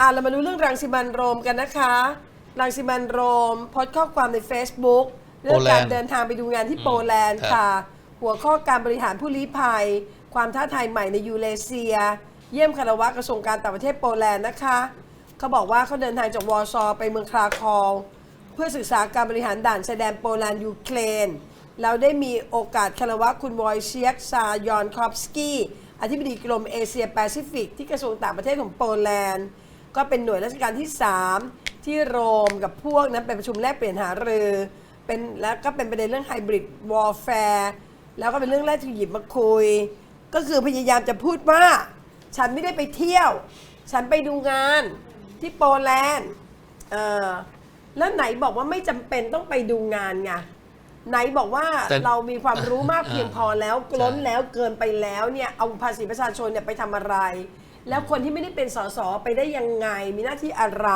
อ่าเรามาดูเรื่องรังสิมันต์โรมกันนะคะ รังสิมันต์โรมโพสต์ข้อความใน Facebook เรื่องการโปแลนด์เดินทางไปดูงานที่โปแลนด์ครับค่ะ หัวข้อการบริหารผู้ลี้ภัย ความท้าทายใหม่ในยูเรเซีย เยี่ยมคารวะกระทรวงการต่างประเทศโปแลนด์นะคะเขาบอกว่าเขาเดินทางจากวอร์ซอไปเมืองคราคอลเพื่อศึกษาการบริหารด่านชายแดนโปแลนด์ยูเครนเราได้มีโอกาสคารวะคุณวอยเชียกซายอนคอฟสกี้อธิบดีกรมเอเชียแปซิฟิกที่กระทรวงต่างประเทศของโปแลนด์ ก็เป็นหน่วยราชการที่ 3 ที่โรมกับพวกนั้นเป็นประชุมแลกเปลี่ยนหารือเป็นแล้วก็เป็นประเด็นเรื่องไฮบริดวอลแฟร์แล้วก็เป็นเรื่องแรกที่หยิบมาคุย ก็คือพยายามจะพูดว่า ฉันไม่ได้ไปเที่ยว ฉันไปดูงานที่โปแลนด์เออแล้วไหนบอกว่าไม่จำเป็นต้องไปดูงานไงไหนบอกว่าแต่เรามีความรู้มากเพียงพอแล้วใช่ล้นแล้วเกินไปแล้วเนี่ยเอาภาษีประชาชนเนี่ยไปทำอะไร แล้วคนที่ไม่ได้เป็นสสไปได้ยังไง มีหน้าที่อะไร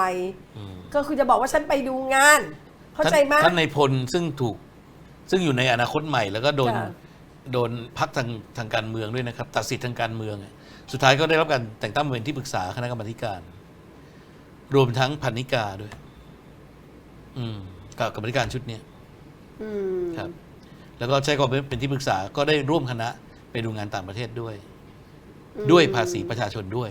ก็คือจะบอกว่าฉันไปดูงาน เข้าใจไหมท่านท่านในพลซึ่งถูกซึ่งอยู่ในอนาคตใหม่แล้วก็โดนค่ะโดนพักทางทางการเมืองด้วยนะครับ ตัดสิทธิ์ทางการเมืองอะสุดท้ายก็ได้รับการแต่งตั้งมาเป็นที่ปรึกษาคณะกรรมาธิการ รวมทั้งพันนิกาด้วย อืมกับกรรมาธิการชุดเนี้ยอืมครับ แล้วก็ใช้ความเป็นที่ปรึกษาก็ได้ร่วมคณะไปดูงานต่างประเทศด้วย ด้วยภาษีประชาชนด้วย